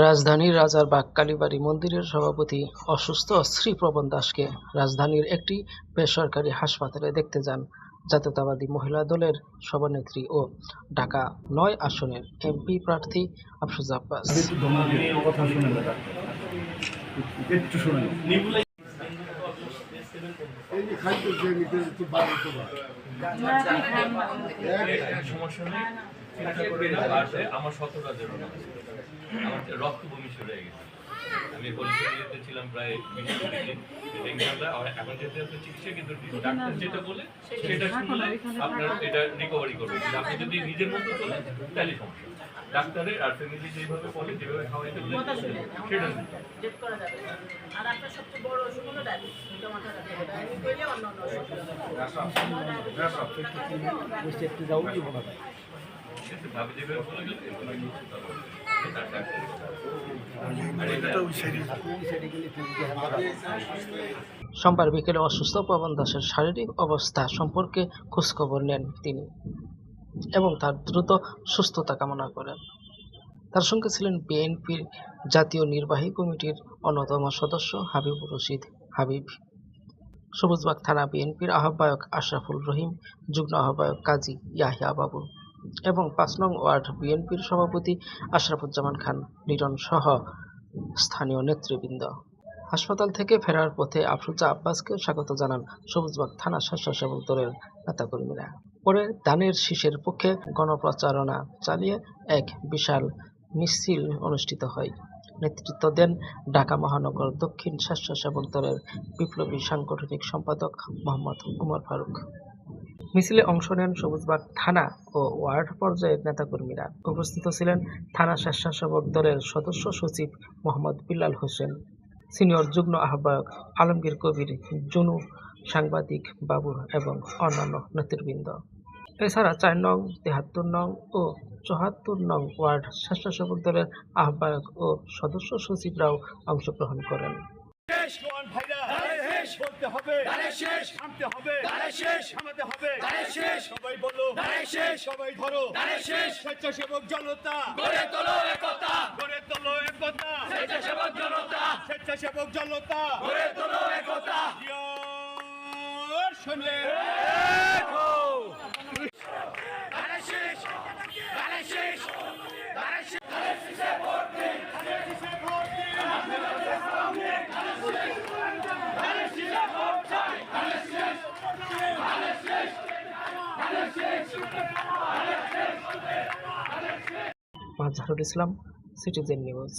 রাজধানীর রাজার বাগ কালীবাড়ি মন্দিরের সভাপতি অসুস্থ শ্রীপ্রবণ দাসকে রাজধানীর একটি বেসরকারি হাসপাতালে দেখতে যান জাতীয়তাবাদী মহিলা দলের সভানেত্রী ও ঢাকা নয় আসনের এমপি প্রার্থী আফরোজা আব্বাস। সমস্যা নেই আমার সতেরো রাজের আমার রক্ত বমি শুরু গেছে আমি হলিডে ছিলাম প্রায় বিশ এখন যেতে হচ্ছে চিকিৎসা কিন্তু ডাক্তার যেটা বলে সেটা শুনলে আপনার এটা রিকভারি করবে আপনি যদি নিজের মতো চলেন তাহলে সমস্যা ডাক্তারের আর ফ্যামিলি যেভাবে বলে যেভাবে খাওয়াইতে বলে সেটা। আর আপনার সবচেয়ে বড় অসুখ হলো ডায়াবেটিস এটা সোমবার বিকেলে অসুস্থ পবন দাসের শারীরিক অবস্থা সম্পর্কে খোঁজখবর নেন তিনি এবং তার দ্রুত সুস্থতা কামনা করেন। তার সঙ্গে ছিলেন বিএনপির জাতীয় নির্বাহী কমিটির অন্যতম সদস্য হাবিবুর রশিদ হাবিব। সবুজবাগ থানা বিএনপির আহ্বায়ক আশরাফুল রহিম যুগ্ম আহ্বায়ক কাজী ইয়াহিয়া বাবু। এবং পাঁচ নং ওয়ার্ড বিএনপির সভাপতি আশরাফুজ্জামান খান, লিটন সহ স্থানীয় নেতৃবৃন্দ। হাসপাতাল থেকে ফেরার পথে আফরুজা আব্বাসকে স্বাগত জানান সবুজবাগ থানা স্বেচ্ছাসেবক দলের নেতাকর্মীরা। পরে দানের শীষের পক্ষে গণপ্রচারণা চালিয়ে এক বিশাল মিছিল অনুষ্ঠিত হয়। নেতৃত্ব দেন ঢাকা মহানগর দক্ষিণ স্বেচ্ছাসেবক দলের বিপ্লবী সাংগঠনিক সম্পাদক মোহাম্মদ উমর ফারুক। মিছিলে অংশ নেন সবুজবাগ থানা ও ওয়ার্ড পর্যায়ের নেতাকর্মীরা। উপস্থিত ছিলেন থানা স্বেচ্ছাসেবক দলের সদস্য সচিব মোহাম্মদ বিল্লাল হোসেন, সিনিয়র যুগ্ম আহ্বায়ক আলমগীর কবির, জুনু সাংবাদিক বাবু এবং অন্যান্য নেতৃবৃন্দ। এছাড়া চার নং, তেহাত্তর নং ও চুয়াত্তর নং ওয়ার্ড স্বেচ্ছাসেবক দলের আহ্বায়ক ও সদস্য সচিবরাও অংশগ্রহণ করেন। শেষ। জোয়ান ভাইরা শেষ। বলতে হবে শেষ। থামতে হবে শেষ। থামাতে হবে শেষ। সবাই বলো শেষ। সবাই ধরো। শেষ। স্বেচ্ছাসেবক জনতা। গড়ে তোলো একতা গড়ে তোলো একতা স্বেচ্ছাসেবক জনতা। স্বেচ্ছাসেবক জনতা। গড়ে তোলো একতা শুনলে দেখো শেষ শেষ শেষ ভোট দিন ভোট দিন মাজহারুল ইসলাম সিটিজেন নিউজ